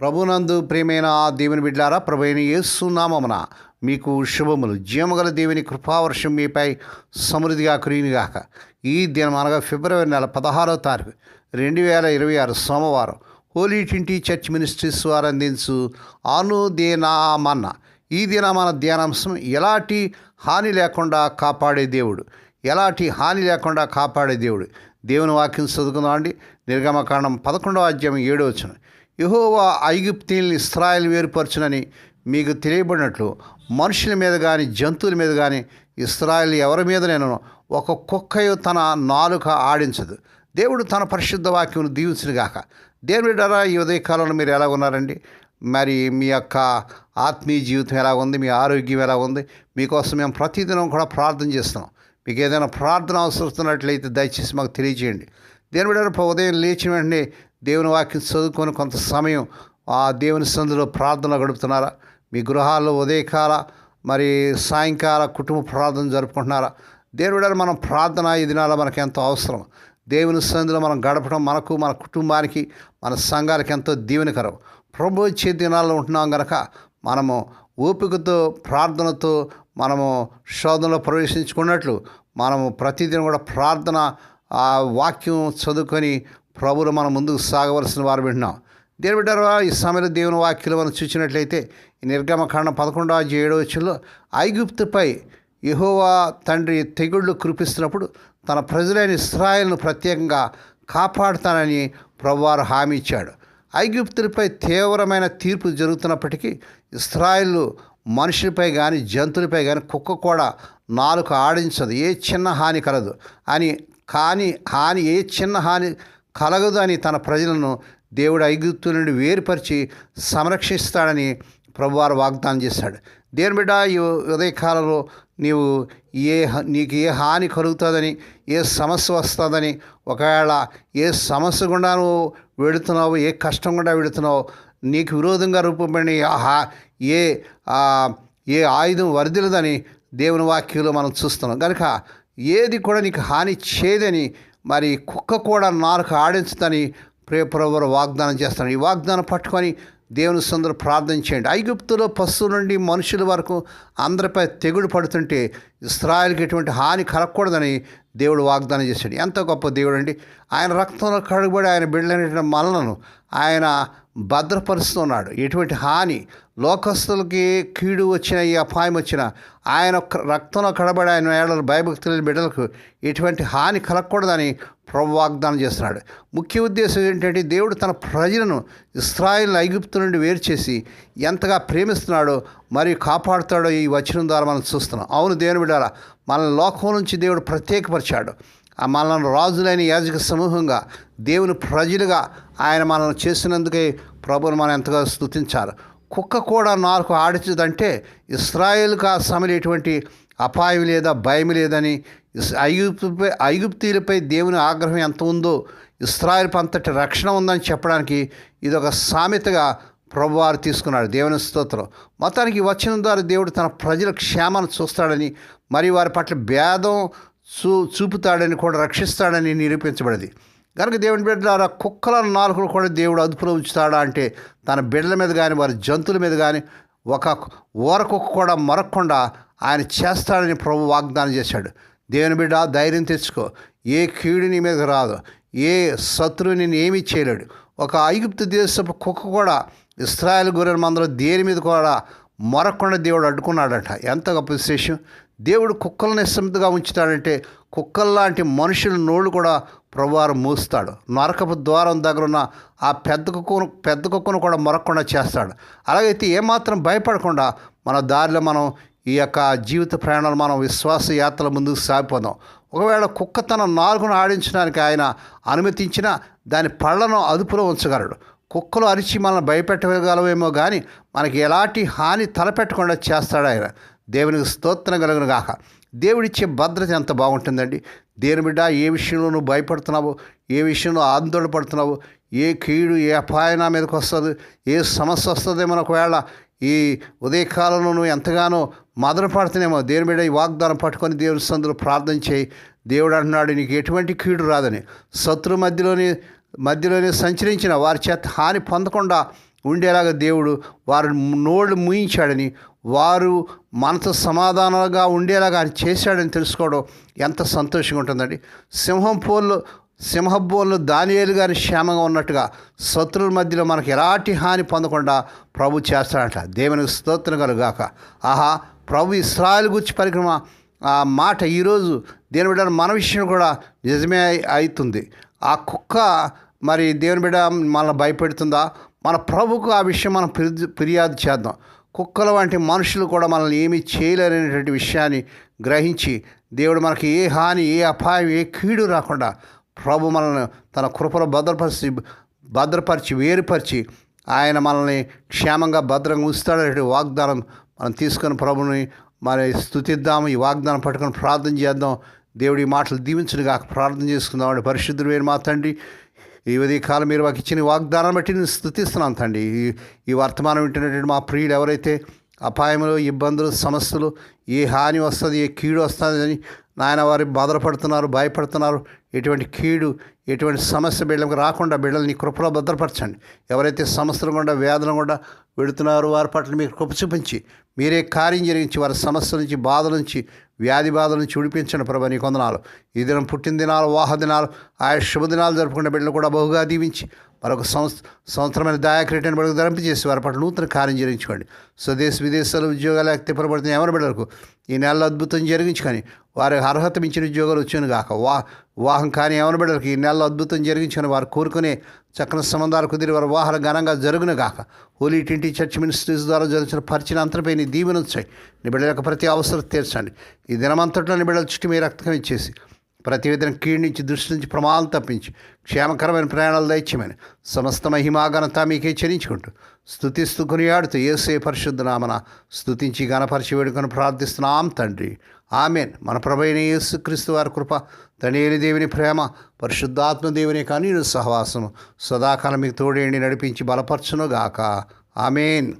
ప్రభునందు ప్రియమైన దేవుని బిడ్డారా ప్రభుైన యేసునామమున మీకు శుభములు. జీవగల దేవుని కృపావర్షం మీపై సమృద్ధిగా కురినిగాక ఈ దినం అనగా ఫిబ్రవరి నెల పదహారో తారీఖు రెండు వేల ఇరవై ఆరు సోమవారం హోలీ ట్వంటీ చర్చ్ మినిస్ట్రీస్ వారు అందించు అనుదేనామన్న. ఈ దిన మన ధ్యానాంశం ఎలాంటి హాని లేకుండా కాపాడే దేవుడు. ఎలాంటి హాని లేకుండా కాపాడే దేవుడు. దేవుని వాక్యం చదువుకుందామండి. నిర్గమకాండం పదకొండవ అధ్యాయం ఏడో వచ్చిన యహోవా ఐగుప్తీల్ని ఇస్రాయల్ వేరుపరచునని మీకు తెలియబడినట్లు మనుషుల మీద కానీ జంతువుల మీద కానీ ఇస్రాయల్ ఎవరి మీద నేను ఒక కుక్కయు తన నాలుక ఆడించదు. దేవుడు తన పరిశుద్ధ వాక్యం దీవించుగాక దేవుడి ద్వారా ఈ ఉదయకాలంలో మీరు ఎలా ఉన్నారండి? మరి మీ యొక్క ఆత్మీయ జీవితం ఎలా ఉంది? మీ ఆరోగ్యం ఎలా ఉంది? మీకోసం మేము ప్రతిదినం కూడా ప్రార్థన చేస్తున్నాం. మీకు ఏదైనా ప్రార్థన అవసరస్తున్నట్లయితే దయచేసి మాకు తెలియజేయండి. దేవుడి ఉదయం లేచిన వెంటనే దేవుని వాక్యం చదువుకొని కొంత సమయం ఆ దేవుని సందులో ప్రార్థన గడుపుతున్నారా? మీ గృహాల్లో ఉదయకాల మరి సాయంకాల కుటుంబ ప్రార్థన జరుపుకుంటున్నారా? దేవుడు మనం ప్రార్థన ఈ దినాల మనకు ఎంతో అవసరం? దేవుని సందులో మనం గడపడం మనకు మన కుటుంబానికి మన సంఘానికి ఎంతో దీవెనకరం. ప్రభు వచ్చే దినాల్లో ఉంటున్నాం గనక మనము ఓపికతో ప్రార్థనతో మనము శోధనలో ప్రవేశించుకున్నట్లు మనము ప్రతిదినం కూడా ప్రార్థన ఆ వాక్యం చదువుకొని ప్రభులు మనం ముందుకు సాగవలసిన వారు వింటున్నాం. దేని బిడ్డారా ఈ సమయంలో దేవుని వాక్యలు మనం చూసినట్లయితే ఈ నిర్గమకాండం పదకొండవ ఏడవ ఐగుప్తుపై యహోవా తండ్రి తెగుళ్ళు కురిపిస్తున్నప్పుడు తన ప్రజలైన ఇస్రాయల్ను ప్రత్యేకంగా కాపాడుతానని ప్రభువారు హామీ ఇచ్చాడు. ఐగుప్తులపై తీవ్రమైన తీర్పు జరుగుతున్నప్పటికీ ఇస్రాయిల్ మనుషులపై కానీ జంతువులపై కానీ కుక్క కూడా నాలుక ఆడించదు. ఏ చిన్న హాని కలదు. అని కానీ హాని ఏ చిన్న హాని కలగదు అని తన ప్రజలను దేవుడు ఐగుప్తు నుండి వేరుపరిచి సంరక్షిస్తాడని ప్రభువారు వాగ్దానం చేశాడు. దేని బిడ్డ ఈ ఉదయకాలంలో నీవు ఏ నీకు ఏ హాని కలుగుతుందని ఏ సమస్య వస్తుందని ఒకవేళ ఏ సమస్య గుండా నువ్వు వెడుతున్నావు ఏ కష్టం గుండా వెడుతున్నావు నీకు విరోధంగా రూపొందిన ఏ ఏ ఆయుధం వరదలదని దేవుని వాక్యంలో మనం చూస్తున్నాం. కనుక ఏది కూడా నీకు హాని చేయదని మరి కుక్క కూడా నాలుక ఆడించుదని ప్రియప్రభువు వాగ్దానం చేస్తాను ఈ వాగ్దానం పట్టుకొని దేవుని సుందరు ప్రార్థన చేయండి. ఐగుప్తులో పశువుల నుండి మనుషుల వరకు అందరిపై తెగుడు పడుతుంటే ఇస్రాయల్కి ఎటువంటి హాని కలగకూడదని దేవుడు వాగ్దానం చేశాడు. ఎంత గొప్ప దేవుడు అండి. ఆయన రక్తంలో కడుగుబడి ఆయన బిడ్డలైన మనలను ఆయన భద్రపరుస్తున్నాడు. ఎటువంటి హాని లోకస్తులకి కీడు వచ్చిన ఈ అపాయం వచ్చిన ఆయన ఒక్క రక్తంలో కడబడి ఆయన ఏళ్ళ భయభక్తుల బిడ్డలకు ఎటువంటి హాని కలగకూడదని ప్రభు వాగ్దానం చేస్తున్నాడు. ముఖ్య ఉద్దేశం ఏంటంటే దేవుడు తన ప్రజలను ఇస్రాయిల్ ఐగుప్తు నుండి వేరు చేసి ఎంతగా ప్రేమిస్తున్నాడో మరియు కాపాడుతాడో ఈ వచనం ద్వారా మనం చూస్తున్నాం. అవును దేవుని బిడ్డారా మనల్ని లోకం నుంచి దేవుడు ప్రత్యేకపరిచాడు. ఆ మనల్ని రాజులైన యాజక సమూహంగా దేవుని ప్రజలుగా ఆయన మనల్ని చేసినందుకే ప్రభుని మనం ఎంతగా స్థుతించారు కుక్క కూడా నాలుగు ఆడించదంటే ఇస్రాయేల్కి ఆ సమయంలో ఎటువంటి అపాయం లేదా భయం లేదని ఇస్- ఐగుప్తుపై ఐగుప్తీలపై దేవుని ఆగ్రహం ఎంత ఉందో ఇస్రాయల్ అంతటి రక్షణ ఉందని చెప్పడానికి ఇది ఒక సామెతగా ప్రభువారు తీసుకున్నాడు. దేవుని స్తోత్రం. మొత్తానికి వచ్చిన ద్వారా దేవుడు తన ప్రజల క్షేమాన్ని చూస్తాడని మరి వారి పట్ల భేదం చూ చూపుతాడని కూడా రక్షిస్తాడని నిరూపించబడింది. కనుక దేవుని బిడ్డలారా కుక్కల నాలుగులు కూడా దేవుడు అదుపులో ఉంచుతాడా అంటే తన బిడ్డల మీద కానీ వారి జంతువుల మీద కానీ ఒక ఓర కుక్క కూడా మరక్కుండా ఆయన చేస్తాడని ప్రభు వాగ్దానం చేశాడు. దేవుని బిడ్డ ధైర్యం తెచ్చుకో. ఏ కీడు నీ మీద రాదు. ఏ శత్రువు నేను ఏమీ చేయలేడు. ఒక ఐగుప్తు దేశపు కుక్క కూడా ఇస్రాయల్ గొర్రెల మందలో దేని మీద కూడా మొరకుండా దేవుడు అడ్డుకున్నాడట. ఎంత గొప్ప విశేషం. దేవుడు కుక్కలను నిశ్శబ్దంగా ఉంచుతాడంటే కుక్కల్లాంటి మనుషుల నోళ్ళు కూడా ప్రభువారు మూస్తాడు. నరకపు ద్వారం దగ్గర ఉన్న ఆ పెద్ద కుక్కను పెద్ద కుక్కను కూడా మొరకుండా చేస్తాడు. అలాగైతే ఏమాత్రం భయపడకుండా మన దారిలో మనం ఈ యొక్క జీవిత ప్రయాణాలు మనం విశ్వాస యాత్రల ముందుకు సాగిపోదాం. ఒకవేళ కుక్క తన నాలుగును ఆడించడానికి ఆయన అనుమతించిన దాని పళ్ళను అదుపులో ఉంచగలడు. కుక్కలు అరిచి మనల్ని భయపెట్టగలవేమో కానీ మనకి ఎలాంటి హాని తలపెట్టకుండా చేస్తాడు ఆయన. దేవునికి స్తోత్రం కలుగును గాక. దేవుడిచ్చే భద్రత ఎంత బాగుంటుందండి. దేని బిడ్డ ఏ విషయంలో నువ్వు భయపడుతున్నావు ఏ విషయంలో ఆందోళన పడుతున్నావు ఏ కీడు ఏ అపాయన మీదకి వస్తుంది ఏ సమస్య వస్తుందేమో ఒకవేళ ఈ ఉదయకాలంలో నువ్వు ఎంతగానో మదన పడుతున్నామో దేవుని బిడ్డ ఈ వాగ్దానం పట్టుకొని దేవుని సందులో ప్రార్థన చేయి. దేవుడు అంటున్నాడు నీకు ఎటువంటి కీడు రాదని. శత్రు మధ్యలోని మధ్యలోనే సంచరించిన వారి చేత హాని పొందకుండా ఉండేలాగా దేవుడు వారి నోళ్ళు ముయించాడని వారు మనతో సమాధానంగా ఉండేలాగా ఆయన చేశాడని తెలుసుకోవడం ఎంత సంతోషంగా ఉంటుందండి. సింహం పోల్లో సింహబోన్లు దానియేలు గారి క్షేమంగా ఉన్నట్టుగా శత్రువుల మధ్యలో మనకు ఎలాంటి హాని పొందకుండా ప్రభు చేస్తాడంట. దేవునికి స్తోత్రం కలుగాక. ఆహా ప్రభు ఇస్రాయల్ గుర్చి పరిక్రమ ఆ మాట ఈరోజు దేని బిడ్డ మన విషయం కూడా నిజమే అవుతుంది. ఆ కుక్క మరి దేవుని బిడ్డ మనల్ని భయపెడుతుందా? మన ప్రభుకు ఆ విషయం మనం ఫిర్యాదు ఫిర్యాదు చేద్దాం. కుక్కల వంటి మనుషులు కూడా మనల్ని ఏమీ చేయలేరనేటువంటి విషయాన్ని గ్రహించి దేవుడు మనకి ఏ హాని ఏ అపాయం ఏ కీడు రాకుండా ప్రభు మనల్ని తన కృపలో భద్రపరిచి భద్రపరిచి వేరుపరిచి ఆయన మనల్ని క్షేమంగా భద్రంగా ఉంచుతాడనే వాగ్దానం మనం తీసుకొని ప్రభుని మరి స్థుతిద్దాము. ఈ వాగ్దానం పట్టుకొని ప్రార్థన చేద్దాం. దేవుడి మాటలు దీవించడు కాక ప్రార్థన చేసుకుందామండి. పరిశుద్ధుడు మా తండ్రి ఈ ఉదయకాలం మీరు మాకు ఇచ్చిన వాగ్దానం బట్టి నేను స్థుతిస్తున్నాను తండ్రి. ఈ ఈ వర్తమానం వింటున్నటువంటి మా ప్రియులు ఎవరైతే అపాయములు ఇబ్బందులు సమస్యలు ఏ హాని వస్తుంది ఏ కీడు వస్తుంది అని నాయన వారు బాధపడుతున్నారు భయపడుతున్నారు ఎటువంటి కీడు ఎటువంటి సమస్య బిడ్డలకు రాకుండా బిడ్డల్ని కృపలో భద్రపరచండి. ఎవరైతే సమస్యలు గుండా వేదన గుండా వెళుతున్నారో వారి పట్ల మీకు కృప చూపించి మీరే కార్యం జరిగించి వారి సమస్య నుంచి బాధ నుంచి వ్యాధి బాధల నుంచి విడిపించండి నీ కొందనాలు ఈ దినం పుట్టినదినాలు వాహదినాలు ఆయా శుభదినాలు జరుపుకునే బిడ్డలు కూడా బహుగా దీవించి మరొక సంవత్స సంవత్సరమైన దాయక్రీటను బడుగు ధరింపజేసి వారి పట్ల నూతన కార్యం జరిగించుకోండి. స్వదేశ విదేశాలు ఉద్యోగాలు తిప్పబడుతున్న ఎవరి బిడ్డలకు ఈ నెలలో అద్భుతం జరిగించుకొని వారి అర్హత మించిన ఉద్యోగాలు వచ్చాను గాక. వా వాహం కానీ ఎవరి బిడ్డలకు ఈ నెలలో అద్భుతం జరిగించుకొని వారు కోరుకునే చక్కని సంబంధాలు కుదిరి వారి వివాహాలు ఘనంగా జరుగును గాక. హోలీ టింటి చర్చ్ మినిస్ట్రీస్ ద్వారా జరిచిన పరిచయం అంతరపై నీ దీవెనుంచాయి నీ బిడ్డల యొక్క ప్రతి అవసరం తీర్చండి. ఈ దినమంతట్లో నీ బిడ్డల చుట్టూ మీ రక్తం ఇచ్చేసి ప్రతి విధంగా కీడు నుంచి దృష్టి నుంచి ప్రమాదం తప్పించి క్షేమకరమైన ప్రయాణాలు దైత్యమని సమస్త మహిమాఘనత మీకే చెల్లించుకుంటూ స్థుతిస్తూ కొనియాడుతూ ఏసే పరిశుద్ధనామన స్థుతించి గణపరిచి వేడుకొని ప్రార్థిస్తున్నాం తండ్రి. ఆమెన్. మన ప్రభైన యేసుక్రీస్తు వారి కృప తనేని దేవుని ప్రేమ పరిశుద్ధాత్మ దేవుని కానీ సహవాసము సదాకాలం మీకు తోడేండి నడిపించి బలపరచునుగాక. ఆమెన్.